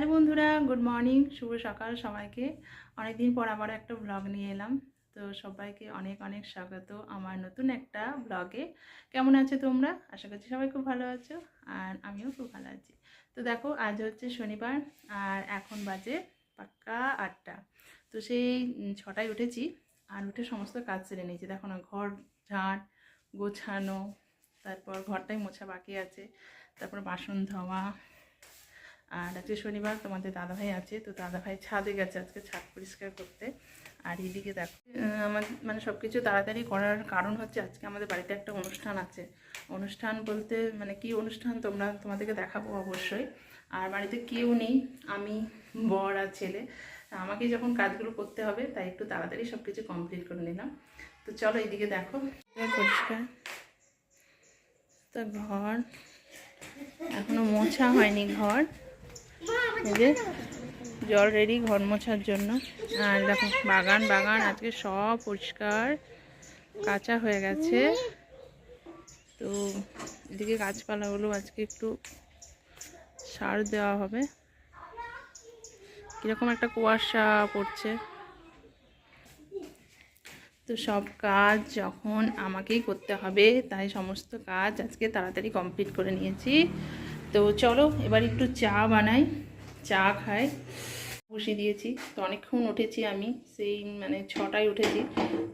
Hello বন্ধুরা, good morning, শুভ সকাল সবাইকে। অনেকদিন পর আবার একটা ব্লগ নিয়ে এলাম। তো সবাইকে অনেক অনেক স্বাগত আমার নতুন একটা ব্লগে কেমন আছো তোমরা? আশা করছি সবাই খুব ভালো আছো আর আমিও খুব ভালো আছি। তো দেখো, আজ হচ্ছে শনিবার আর এখন বাজে পাক্কা আটটা। তো সেই ছটায় উঠেছি আর উঠে সমস্ত কাজ সেরে নিয়েছি। দেখো না, ঘর ঝাঁট গোছানো, তারপর ঘরটাই মোছা বাকি আছে, তারপর বাসন ধোয়া আর আজকে শনিবার তোমাদের দাদাভাই আছে, তো দাদাভাই ছাদে গেছে আজকে ছাদ পরিষ্কার করতে। আর এদিকে দেখো আমার মানে সব কিছু তাড়াতাড়ি করার কারণ হচ্ছে আজকে আমাদের বাড়িতে একটা অনুষ্ঠান আছে। অনুষ্ঠান বলতে মানে কি অনুষ্ঠান তোমরা তোমাদেরকে দেখাবো অবশ্যই। আর বাড়িতে কেউ নেই, আমি, বর আর ছেলে। আমাকে যখন কাজগুলো করতে হবে, তাই একটু তাড়াতাড়ি সব কিছু কমপ্লিট করে নিলাম। তো চলো এইদিকে দেখো। পরিষ্কার। তো ঘর এখনও মোছা হয়নি, ঘর। যে জল রেডি ঘর মোছার জন্য। আর দেখো, বাগান বাগান, আজকে সব পরিষ্কার, কাঁচা হয়ে গেছে। তো এদিকে গাছপালাগুলো আজকে একটু সার দেওয়া হবে। কীরকম একটা কুয়াশা পড়ছে। তো সব কাজ যখন আমাকেই করতে হবে, তাই সমস্ত কাজ আজকে তাড়াতাড়ি কমপ্লিট করে নিয়েছি। তো চলো, এবার একটু চা বানাই। চা খাই। বসিয়ে দিয়েছি। তো অনেকক্ষণ উঠেছি আমি, সেই মানে ছটায় উঠেছি।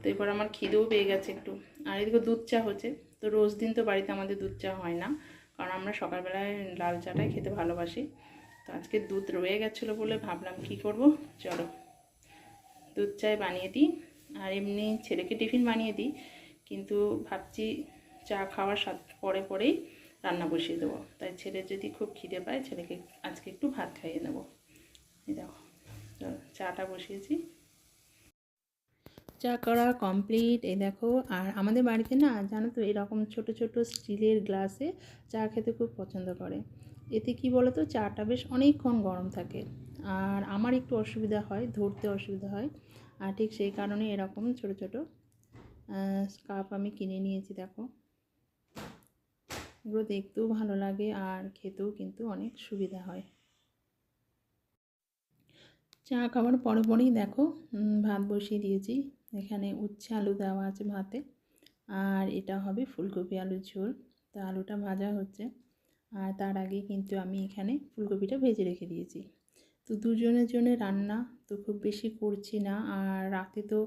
তো এরপর আমার খিদেও পেয়ে গেছে একটু। আর এদিকে দুধ চা হচ্ছে। তো রোজ দিন তো বাড়িতে আমাদের দুধ চা হয় না। কারণ আমরা সকালবেলায় লাল চাটাই খেতে ভালোবাসি। তো আজকে দুধ রয়ে গেছিল বলে ভাবলাম কি করব? চলো। দুধ চায় বানিয়ে দিই। আর এমনি ছেলেকে টিফিন বানিয়ে দিই। কিন্তু ভাবছি চা খাওয়ার সাথে পরে পরেই। রান্না বসিয়ে দেবো। তাই ছেলে যদি খুব খিদে পায়, ছেলেকে আজকে একটু ভাত খাইয়ে নেব। দেখো চাটা বসিয়েছি। চা করা কমপ্লিট, এই দেখো। আর আমাদের বাড়িতে না, জানো তো, এরকম ছোট ছোট স্টিলের গ্লাসে চা খেতে খুব পছন্দ করে। এতে কি বলো তো চাটা বেশ অনেকক্ষণ গরম থাকে। আর আমার একটু অসুবিধা হয়, ধরতে অসুবিধা হয়। আর ঠিক সেই কারণে এরকম ছোট ছোট কাপ আমি কিনে নিয়েছি, দেখো। এগুলো দেখতেও ভালো লাগে আর খেতেও কিন্তু অনেক সুবিধা হয়। চা খাওয়ার পরে পরেই দেখো ভাত বসিয়ে দিয়েছি। এখানে উচ্ছে আলু দেওয়া আছে ভাতে। আর এটা হবে ফুলকপি আলুর ঝোল। তো আলুটা ভাজা হচ্ছে। আর তার আগে কিন্তু আমি এখানে ফুলকপিটা ভেজে রেখে দিয়েছি। তো দুজনের জন্য রান্না তো খুব বেশি করছি না। আর রাতে তো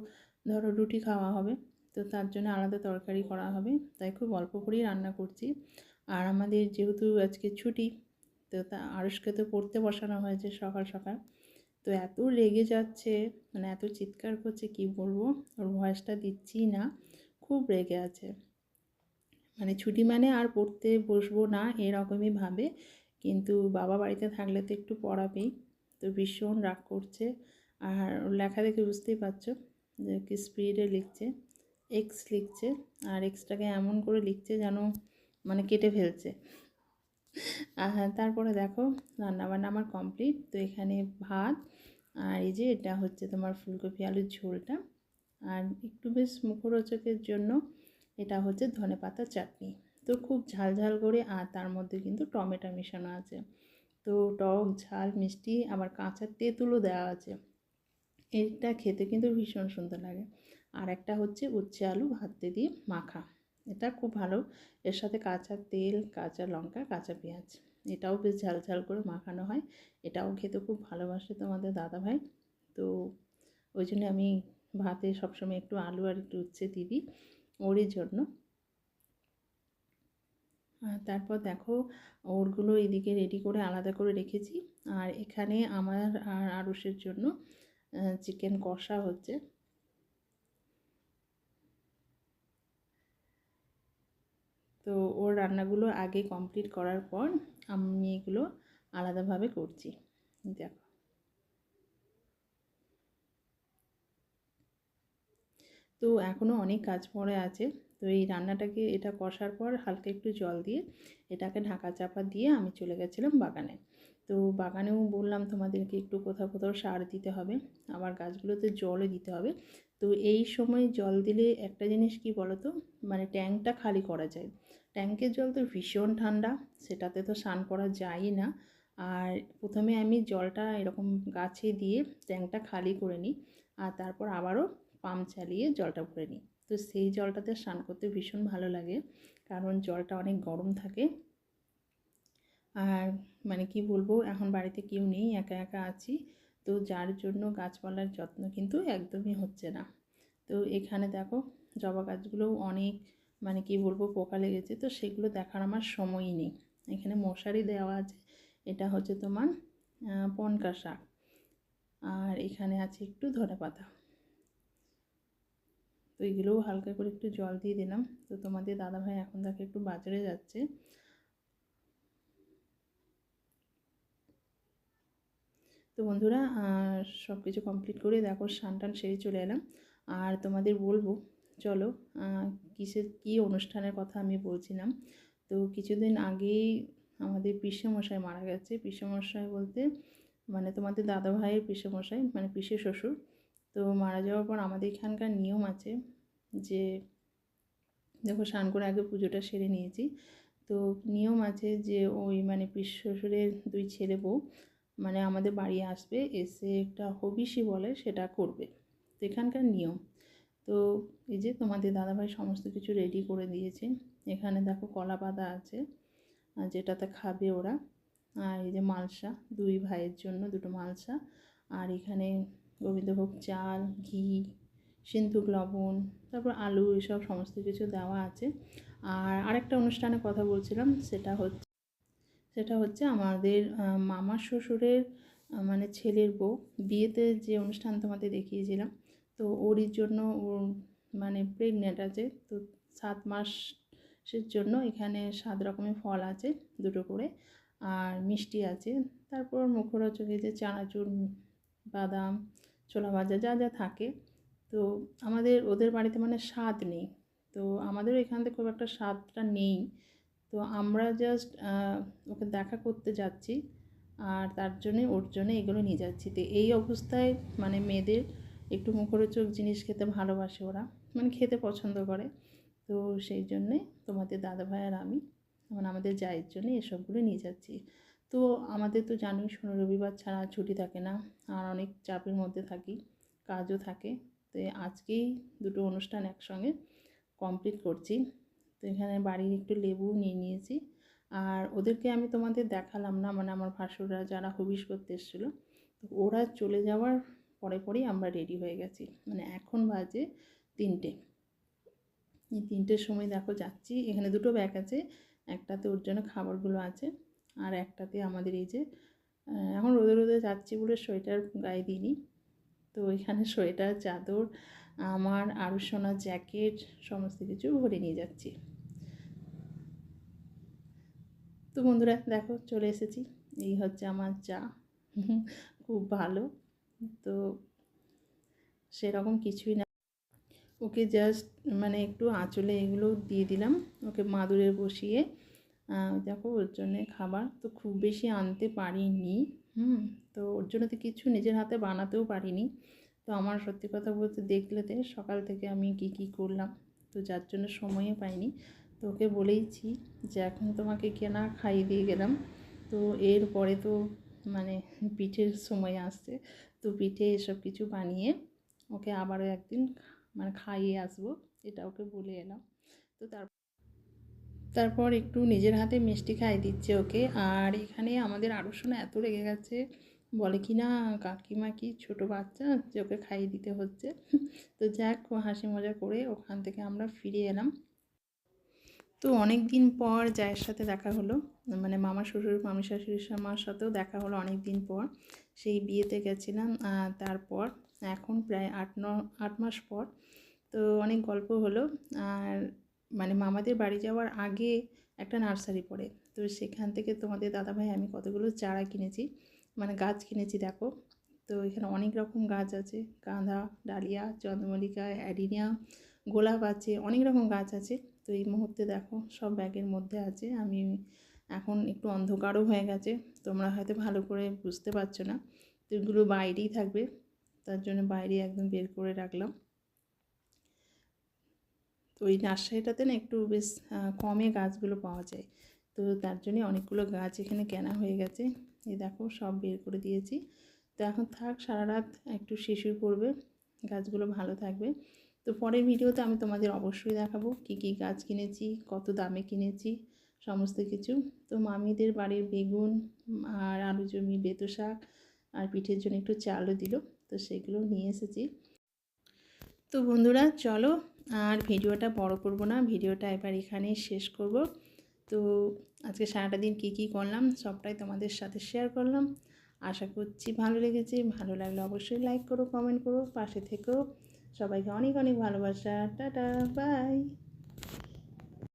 ধরো রুটি খাওয়া হবে। তো তার জন্য আলাদা তরকারি করা হবে। তাই খুব অল্প করেই রান্না করছি। আর আমাদের যেহেতু আজকে ছুটি, তো তা আরুষকে তো পড়তে বসানো হয়েছে সকাল সকাল। তো এত রেগে যাচ্ছে মানে এত চিৎকার করছে, কি বলব? ওর ভয়েসটা দিচ্ছি না, খুব রেগে আছে। মানে ছুটি মানে আর পড়তে বসবো না এরকমই ভাবে, কিন্তু বাবা বাড়িতে থাকলে তো একটু পড়াবেই। তো ভীষণ রাগ করছে, আর লেখা দেখে বুঝতেই পারছ যে কি স্পিডে লিখছে এক্স লিখছে, আর এক্সটাকে এমন করে লিখছে যেন মানে কেটে ফেলছে। হ্যাঁ, তারপরে দেখো রান্নাবান্না আমার কমপ্লিট। তো এখানে ভাত আর এই যে এটা হচ্ছে তোমার ফুলকপি আলুর ঝোলটা। আর একটু বেশ মুখরোচকের জন্য এটা হচ্ছে ধনে পাতা চাটনি। তো খুব ঝাল ঝাল করে আর তার মধ্যে কিন্তু টমেটো মেশানো আছে। তো টক ঝাল মিষ্টি আবার কাঁচা তেঁতুলও দেওয়া আছে। এটা খেতে কিন্তু ভীষণ সুন্দর লাগে। আর একটা হচ্ছে উচ্ছে আলু ভাতে দিয়ে মাখা। এটা খুব ভালো। এর সাথে কাঁচা তেল, কাঁচা লঙ্কা, কাঁচা পেঁয়াজ। এটাও বেশ ঝাল ঝাল করে মাখানো হয়। এটাও খেতে খুব ভালোবাসে তোমাদের দাদাভাই। তো ওই জন্য আমি ভাতে সবসময় একটু আলু আর একটু উচ্ছে দিই ওরই জন্য। তারপর দেখো, ওরগুলো এদিকে রেডি করে আলাদা করে রেখেছি। আর এখানে আমার আর আরুষের জন্য চিকেন কষা হচ্ছে। তো ওর রান্নাগুলো আগে কমপ্লিট করার পর আমি এগুলো আলাদাভাবে করছি। দেখো। তো এখনও অনেক কাজ পড়ে আছে। তো এই রান্নাটাকে এটা কষার পর হালকা একটু জল দিয়ে এটাকে ঢাকা চাপা দিয়ে আমি চলে গেছিলাম বাগানে। তো বাগানেও বললাম তোমাদেরকে একটু কোথাও কোথাও সার দিতে হবে। আবার গাছগুলোতে জলও দিতে হবে। তো এই সময় জল দিলে একটা জিনিস কি বলো তো মানে ট্যাঙ্কটা খালি করা যায়। ট্যাঙ্কের জল তো ভীষণ ঠান্ডা, সেটাতে তো স্নান করা যায়ই না। আর প্রথমে আমি জলটা এরকম গাছে দিয়ে ট্যাঙ্কটা খালি করে নিই, আর তারপর আবারও পাম্প চালিয়ে জলটা ভরে নিই। তো সেই জলটাতে স্নান করতে ভীষণ ভালো লাগে, কারণ জলটা অনেক গরম থাকে। আর মানে কি বলব, এখন বাড়িতে কেউ নেই, একা একা আছি। তো যার জন্য গাছপালার যত্ন কিন্তু একদমই হচ্ছে না। তো এখানে দেখো জবা গাছগুলোও অনেক মানে কি বলব পোকা লেগেছে, তো সেগুলো দেখার আমার সময়ই নেই। এখানে মশারি দেওয়া আছে, এটা হচ্ছে তোমার পনকা শাক। আর এখানে আছে একটু ধনে পাতা। তো এগুলোও হালকা করে একটু জল দিয়ে দিলাম। তো তোমাদের দাদাভাই এখন তাকে একটু বাজারে যাচ্ছে। তো বন্ধুরা সব কিছু কমপ্লিট করে দেখো স্নান টান সেরে চলে এলাম। আর তোমাদের বলব, চলো কিসের, কী অনুষ্ঠানের কথা আমি বলছিলাম। তো কিছুদিন আগেই আমাদের পিসেমশাই মারা গেছে। পিসেমশাই বলতে মানে তোমাদের দাদা ভাইয়ের পিসেমশাই মানে পিসে শ্বশুর। তো মারা যাওয়ার পর আমাদের এখানকার নিয়ম আছে যে, দেখো, স্নান করে আগে পুজোটা সেরে নিয়েছি। তো নিয়ম আছে যে, ওই মানে পিস শ্বশুরের দুই ছেলে বউ মানে আমাদের বাড়ি আসবে, এসে একটা হবিষি বলে সেটা করবে। তো এখানকার নিয়ম। তো এই যে তোমাদের দাদাভাই সমস্ত কিছু রেডি করে দিয়েছে। এখানে দেখো কলা পাতা আছে যেটাতে খাবে ওরা। আর এই যে মালসা, দুই ভাইয়ের জন্য দুটো মালসা। আর এখানে গোবিন্দভোগ চাল, ঘি, সিন্ধুক, লবণ, তারপর আলু, এসব সমস্ত কিছু দেওয়া আছে। আর আরেকটা অনুষ্ঠানে কথা বলছিলাম, সেটা হচ্ছে সেটা হচ্ছে আমাদের মামার শ্বশুরের মানে ছেলের বউ। বিয়েতে যে অনুষ্ঠান তোমাদের দেখিয়েছিলাম, তো ওরই জন্য ওর মানে প্রেগনেন্ট আছে। তো সাত মাসের জন্য এখানে সাত রকমের ফল আছে, দুটো করে। আর মিষ্টি আছে। তারপর মুখরোচকে যে চানাচুর, বাদাম, ছোলা ভাজা, যা যা থাকে। তো আমাদের, ওদের বাড়িতে মানে স্বাদ নেই। তো আমাদেরও এখান থেকে খুব একটা স্বাদটা নেই। তো আমরা জাস্ট ওকে দেখা করতে যাচ্ছি আর তার জন্যে ওর জন্য এগুলো নিয়ে যাচ্ছি। তো এই অবস্থায় মানে মেয়েদের একটু মুখরোচক জিনিস খেতে ভালোবাসে ওরা মানে খেতে পছন্দ করে। তো সেই জন্যে তোমাদের দাদা ভাই আর আমি মানে আমাদের জায়ের জন্য এসবগুলো নিয়ে যাচ্ছি। তো আমাদের তো জানোই, শনি রবিবার ছাড়া ছুটি থাকে না, আর অনেক চাপের মধ্যে থাকি, কাজও থাকে। তো আজকেই দুটো অনুষ্ঠান একসঙ্গে কমপ্লিট করছি। তো এখানে বাড়ির একটু লেবু নিয়ে নিয়েছি। আর ওদেরকে আমি তোমাদের দেখালাম না মানে আমার ভাসুররা যারা হবিষ করতে এসেছিল, তো ওরা চলে যাওয়ার পরে পরেই আমরা রেডি হয়ে গেছি। মানে এখন বাজে তিনটে। এই তিনটের সময় দেখো যাচ্ছি, এখানে দুটো ব্যাগ আছে, একটাতে ওর জন্য খাবারগুলো আছে, আর একটাতে আমাদের এই যে এখন রোদে রোদে যাচ্ছি বলে সোয়েটার গায়ে দিইনি। তো এখানে সোয়েটার, চাদর, আমার আরও সোনার জ্যাকেট সমস্ত কিছু ভরে নিয়ে যাচ্ছি। তো বন্ধুরা দেখো চলে এসেছি। এই হচ্ছে আমার চা। খুব ভালো। তো সেরকম কিছুই না। ওকে জাস্ট মানে একটু আঁচলে এগুলো দিয়ে দিলাম। ওকে মাদুরে বসিয়ে দেখো ওর জন্যে খাবার তো খুব বেশি আনতে পারিনি। হুম, তো ওর জন্য তো কিছু নিজের হাতে বানাতেও পারিনি। তো আমার সত্যি কথা বলতে দেখলেতে সকাল থেকে আমি কি কি করলাম। তো যার জন্য সময়ও পাইনি। তো ওকে বলেইছি যে এখন তোমাকে কেনা খাইয়ে দিয়ে গেলাম। তো এরপরে তো মানে পিঠের সময় আসছে। তো পিঠে এসব কিছু বানিয়ে ওকে আবারও একদিন মানে খাইয়ে আসব, এটা ওকে বলে এলাম। তো তার তারপর একটু নিজের হাতে মিষ্টি খাইয়ে দিচ্ছে ওকে। আর এখানে আমাদের আরও শোনা এত রেগে গেছে, বলে কি না কাকিমা কি ছোটো বাচ্চা যে ওকে খাইয়ে দিতে হচ্ছে? তো যাক হাসি মজা করে ওখান থেকে আমরা ফিরে এলাম। তো অনেক দিন পর জায়ের সাথে দেখা হলো। মানে মামা শ্বশুর, মামি শাশুড়ির মার সাথেও দেখা হলো অনেক দিন পর। সেই বিয়েতে গেছিলাম তারপর এখন প্রায় আট, ন, আট মাস পর। তো অনেক গল্প হলো। আর মানে মামাদের বাড়ি যাওয়ার আগে একটা নার্সারি পড়ে। তো সেখান থেকে তোমাদের দাদাভাই আমি কতগুলো চারা কিনেছি। মানে গাছ কিনেছি, দেখো। তো এখানে অনেক রকম গাছ আছে। গাঁদা, ডালিয়া, চন্দ্রমল্লিকা অ্যাডিনিয়া গোলাপ আছে, অনেক রকম গাছ আছে। তো এই মুহূর্তে দেখো সব ব্যাগের মধ্যে আছে। আমি এখন একটু অন্ধকারও হয়ে গেছে। তোমরা হয়তো ভালো করে বুঝতে পারছ না। তো এগুলো বাইরেই থাকবে। তার জন্য বাইরে একদম বের করে রাখলাম। তো ওই নার্সারিটাতে না একটু বেশ কমে গাছগুলো পাওয়া যায়। তো তার জন্যে অনেকগুলো গাছ এখানে কেনা হয়ে গেছে। এই দেখো সব বের করে দিয়েছি। তো এখন থাক, সারা রাত একটু শিশির পড়বে। গাছগুলো ভালো থাকবে। তো পরের ভিডিওতে আমি তোমাদের অবশ্যই দেখাবো কি কি গাছ কিনেছি, কত দামে কিনেছি, সমস্ত কিছু। তো মামিদের বাড়ির বেগুন আর আলু জমি, বেতো শাক আর পিঠের জন্য একটু চালও দিল, তো সেগুলো নিয়ে এসেছি। তো বন্ধুরা, চলো আর ভিডিওটা বড় করব না, ভিডিওটা এবার এখানেই শেষ করব। তো আজকে সারাটা দিন কী কী করলাম, সবটাই তোমাদের সাথে শেয়ার করলাম। আশা করছি ভালো লেগেছে, ভালো লাগলে অবশ্যই লাইক করো, কমেন্ট করো, পাশে থেকেও সবাইকে অনেক অনেক ভালোবাসা। Tata bye.